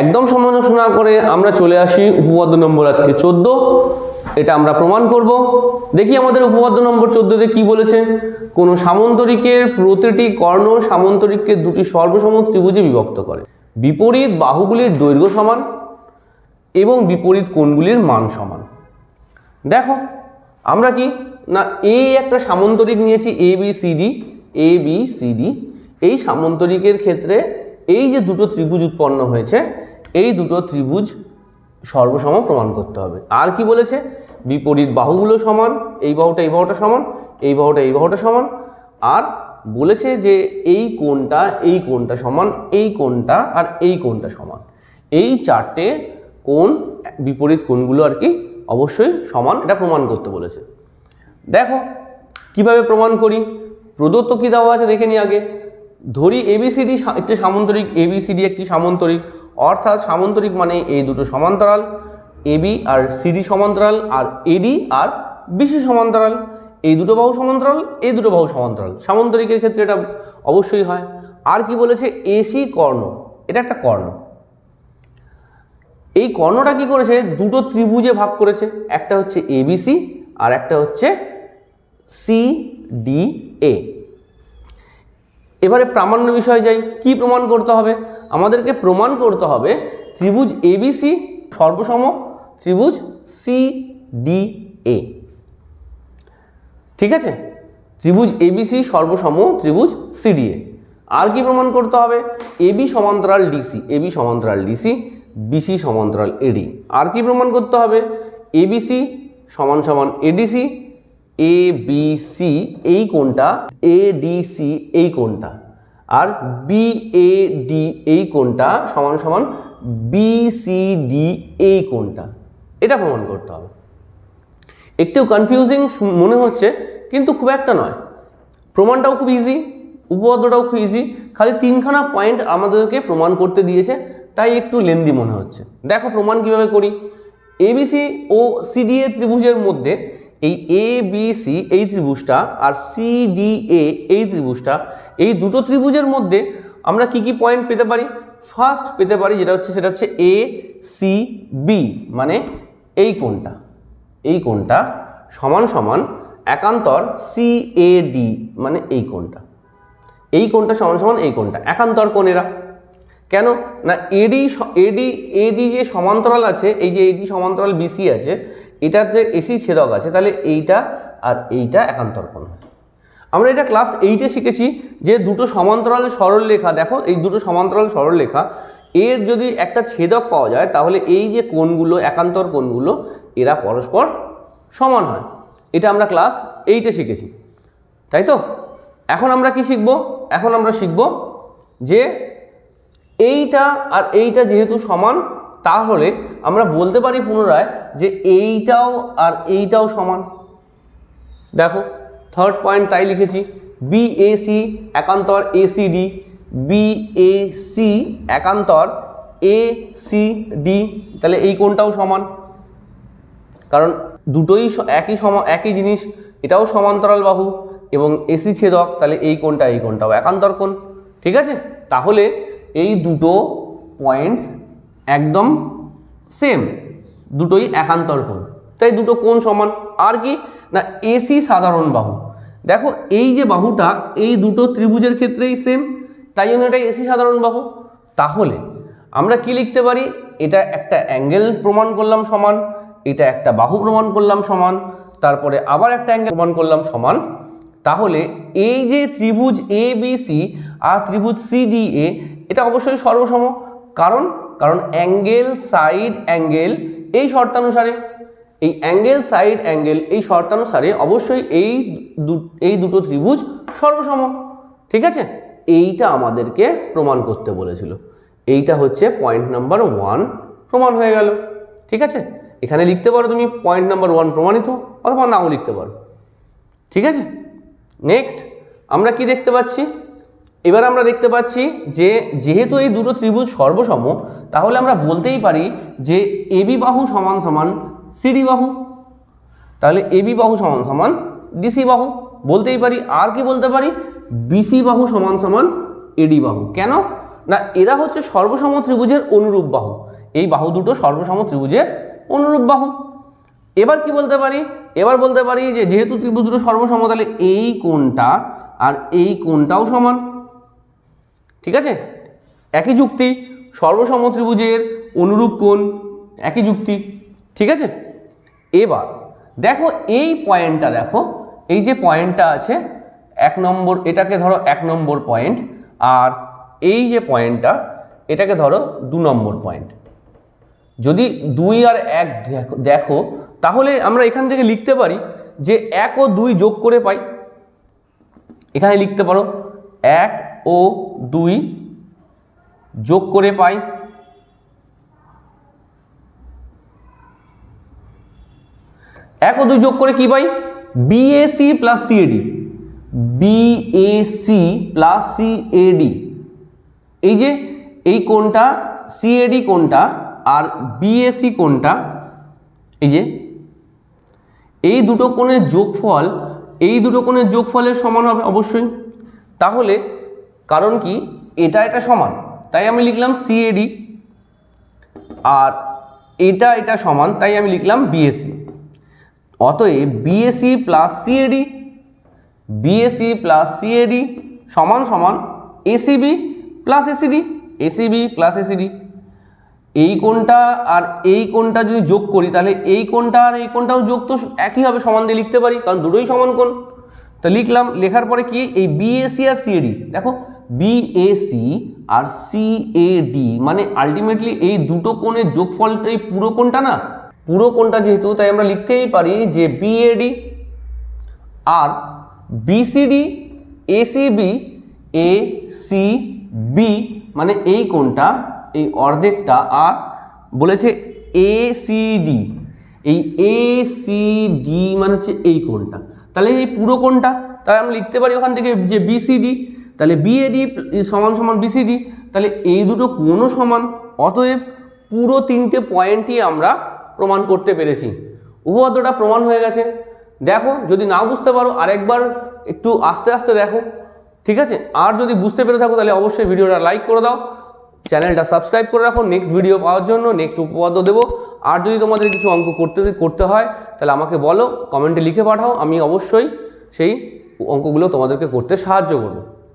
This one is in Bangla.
একদম সমালোচনা করে আমরা চলে আসি উপপাদ্য নম্বর আজকে চোদ্দ। এটা আমরা প্রমাণ করব। দেখি আমাদের উপপাদ্য নম্বর চোদ্দতে কি বলেছে। কোন সামন্তরিকের প্রতিটি কর্ণ সামন্তরিককে দুটি সর্বসম ত্রিভুজে বিভক্ত করে। বিপরীত বাহুগুলির দৈর্ঘ্য সমান এবং বিপরীত কোণগুলির মান সমান। দেখো, আমরা কি? না এই একটা সামন্তরিক নিয়েছি A B C D A B C D এই সামন্তরিকের ক্ষেত্রে এই যে দুটো ত্রিভুজ উৎপন্ন হয়েছে এই দুটো ত্রিভুজ সর্বসম প্রমাণ করতে হবে। আর কি বলেছে? বিপরীত বাহুগুলো সমান, এই বাহুটা এই বাহুটা সমান, এই বাহুটা এই বাহুটা সমান। আর বলেছে যে এই কোণটা এই কোণটা সমান, এই কোণটা আর এই কোণটা সমান। এই চারটে কোণ, বিপরীত কোণগুলো আর কি অবশ্যই সমান, এটা প্রমাণ করতে বলেছে। দেখো, কীভাবে প্রমাণ করি? প্রদত্ত কি দেওয়া আছে দেখে নি আগে। ধরি এবিসিডি একটি সামন্তরিক এবিসিডি একটি সামন্তরিক। অর্থাৎ সামন্তরিক মানে এই দুটো সমান্তরাল এবি আর সিডি সমান্তরাল, আর এডি আর বিসি সমান্তরাল। এই দুটো বাহু সমান্তরাল, এই দুটো বাহু সমান্তরাল। সামন্তরিকের ক্ষেত্রে এটা অবশ্যই হয়। আর কি বলেছে? এসি কর্ণ। এটা একটা কর্ণ। এই কর্ণটা কি করেছে? দুটো ত্রিভুজে ভাগ করেছে। একটা হচ্ছে এবিসি আর একটা হচ্ছে সি ডি এ এবারে প্রামাণ্য বিষয় যাই। কি প্রমাণ করতে হবে? আমাদেরকে প্রমাণ করতে হবে ত্রিভুজ এবিসি সর্বসম ত্রিভুজ সি ডি এ। ঠিক আছে? ত্রিভুজ এবিসি সর্বসম ত্রিভুজ সিডিএ আর কি প্রমাণ করতে হবে? এবি সমান্তরাল ডিসি এবি সমান্তরাল ডিসি বিসি সমান্তরাল এডি আর কি প্রমাণ করতে হবে? এবিসি সমান সমান এডিসি এ বি সি এই কোণটা এডিসি এই কোণটা। আর বি এ ডি এই কোনটা সমান সমান বি সি ডি এই কোনটা এটা প্রমাণ করতে হবে। একটু কনফিউজিং মনে হচ্ছে, কিন্তু খুব একটা নয়। প্রমাণটাও খুব ইজি উপপাদ্যটাও খুব ইজি খালি তিনখানা পয়েন্ট আমাদেরকে প্রমাণ করতে দিয়েছে, তাই একটু লেন্দি মনে হচ্ছে। দেখো প্রমাণ কীভাবে করি। এবিসি ও সিডিএ ত্রিভুজের মধ্যে এই এ বি সি এই ত্রিভুজটা আর সিডিএ এই ত্রিভুজটা এই দুটো ত্রিভুজের মধ্যে আমরা কি কি পয়েন্ট পেতে পারি? ফার্স্ট পেতে পারি যেটা হচ্ছে, সেটা হচ্ছে এ সি বি মানে এই কোণটা। এই কোণটা সমান সমান একান্তর সি এ ডি মানে এই কোণটা। এই কোণটা সমান সমান এই কোণটা। একান্তর কোণ এরা কেন? না এডি এডি এডি যে সমান্তরাল আছে, এই যে এডি সমান্তরাল বিসি আছে, এটার যে এসি ছেদক আছে, তাহলে এইটা আর এইটা একান্তর কোণ হয়। আমরা এটা ক্লাস এইটে শিখেছি যে দুটো সমান্তরাল সরলরেখা, দেখো এই দুটো সমান্তরাল সরলরেখা, এর যদি একটা ছেদক পাওয়া যায়, তাহলে এই যে কোণগুলো, একান্তর কোণগুলো, এরা পরস্পর সমান হয়। এটা আমরা ক্লাস এইটে শিখেছি। তাই তো? এখন আমরা কি শিখব? এখন আমরা শিখব যে এইটা আর এইটা যেহেতু সমান, তাহলে আমরা বলতে পারি পুনরায় যে এইটাও আর এইটাও সমান। দেখো। থার্ড পয়েন্ট তাই লিখেছি বিএসি একান্তর এসিডি বিএসি একান্তর এ সি ডি তাহলে এই কোণটাও সমান। কারণ দুটোই একই সম একই জিনিস, এটাও সমান্তরাল বাহু এবং এসি ছেদক, তাহলে এই কোণটা এই কোণটাও একান্তর কোণ। ঠিক আছে? তাহলে এই দুটো পয়েন্ট একদম সেম দুটোই একান্তর কোণ। তাই দুটো কোণ সমান। আর কি? না, এসি সাধারণ বাহু। দেখো, এই যে বাহুটা, এই দুটো ত্রিভুজের ক্ষেত্রেই সেম তাই জন্য এটা এসি সাধারণ বাহু। তাহলে, আমরা কি লিখতে পারি? এটা একটা অ্যাঙ্গেল প্রমাণ করলাম সমান, এটা একটা বাহু প্রমাণ করলাম সমান, তারপরে আবার একটা অ্যাঙ্গেল প্রমাণ করলাম সমান। তাহলে, এই যে ত্রিভুজ এ বি সি আর ত্রিভুজ সি ডি এ এটা অবশ্যই সর্বসম। কারণ? কারণ অ্যাঙ্গেল সাইড অ্যাঙ্গেল এই শর্তানুসারে এই অ্যাঙ্গেল সাইড অ্যাঙ্গেল এই শর্তানুসারে অবশ্যই এই এই দুটো ত্রিভুজ সর্বসম, ঠিক আছে? এইটা আমাদেরকে প্রমাণ করতে বলেছিল। এইটা হচ্ছে পয়েন্ট নাম্বার ওয়ান প্রমাণ হয়ে গেল, ঠিক আছে? এখানে লিখতে পারো তুমি পয়েন্ট নাম্বার ওয়ান প্রমাণিত, অথবা নাও লিখতে পারো, ঠিক আছে? নেক্সট আমরা কি দেখতে পাচ্ছি? এবার আমরা দেখতে পাচ্ছি যে যেহেতু এই দুটো ত্রিভুজ সর্বসম, তাহলে আমরা বলতেই পারি যে এবি বাহু সমান সমান সিডি বাহু। তাহলে এবি বাহু সমান সমান ডিসি বাহু। বলতেই পারি আর কি বলতে পারি? বিসি বাহু সমান সমান এডি বাহু। কেন? না, এরা হচ্ছে সর্বসম ত্রিভুজের অনুরূপ বাহু। এই বাহু দুটো সর্বসম ত্রিভুজের অনুরূপ বাহু। এবার কি বলতে পারি? এবার বলতে পারি যে যেহেতু ত্রিভুজ দুটো সর্বসম, তাহলে এই কোণটা আর এই কোণটাও সমান। ঠিক আছে? একই যুক্তি, সর্বসম ত্রিভুজের অনুরূপ কোণ, একই যুক্তি। ঠিক আছে? এবার দেখো এই পয়েন্টটা দেখো, এই যে পয়েন্টটা আছে, এক নম্বর, এটাকে ধরো এক নম্বর পয়েন্ট আর এই যে পয়েন্টটা এটাকে ধরো দু নম্বর পয়েন্ট যদি দুই আর এক দেখো- তাহলে আমরা এখান থেকে লিখতে পারি যে এক ও দুই যোগ করে পাই। এখানে লিখতে পারো, এক ও দুই যোগ করে পাই। এক ও দুই যোগ করে কি পাই? BAC plus CAD BAC plus CAD এই যে, এই কোনটা সিএডি কোনটা আর বিএসি কোনটা এই যে, এই দুটো কোণের যোগফল, এই দুটো কোণের যোগফলের সমান হবে অবশ্যই। তাহলে, কারণ কি? এটা এটা সমান, তাই আমি লিখলাম সিএডি আর এটা এটা সমান, তাই আমি লিখলাম বিএসি অতএব BAC plus CAD BAC plus CAD সমান সমান ACB plus ACD ACB plus ACD এই কোনটা আর এই কোনটা যদি যোগ করি, তাহলে এই কোনটা আর এই কোনটাও যোগ তো একই হবে সমান দিয়ে লিখতে পারি, কারণ দুটোই সমান কোন তো লিখলাম, লেখার পরে কি? এই বিএসি আর সিএডি দেখো বিএসি আর সিএডি মানে আলটিমেটলি এই দুটো কোণের যোগফলটা এই পুরো কোনটা না? পুরো কোণটা যেহেতু, তাই আমরা লিখতেই পারি যে BAD R BCD ACB A C B মানে এই কোণটা, এই অর্ধেকটা আর বলেছে এসিডি এই এসিডি মানে হচ্ছে এই কোণটা। তাহলে এই পুরো কোণটা, তাহলে আমরা লিখতে পারি ওখান থেকে যে বিসিডি তাহলে বিএডি সমান সমান বিসিডি তাহলে এই দুটো কোণও সমান, অতএব পুরো তিনটে পয়েন্টই আমরা প্রমাণ করতে পেরেছি। উপপাদ্যটা প্রমাণ হয়ে গেছে। দেখো, যদি না বুঝতে পারো, আরেকবার একটু আস্তে আস্তে দেখো। ঠিক আছে? আর যদি বুঝতে পেরে থাকো, তাহলে অবশ্যই ভিডিওটা লাইক করে দাও। চ্যানেলটা সাবস্ক্রাইব করে রাখো। নেক্সট ভিডিও পাওয়ার জন্য নেক্সট উপপাদ্য দেবো। আর যদি তোমাদের কিছু অঙ্ক করতে করতে হয়, তাহলে আমাকে বলো, কমেন্টে লিখে পাঠাও। আমি অবশ্যই সেই অঙ্কগুলো তোমাদেরকে করতে সাহায্য করব।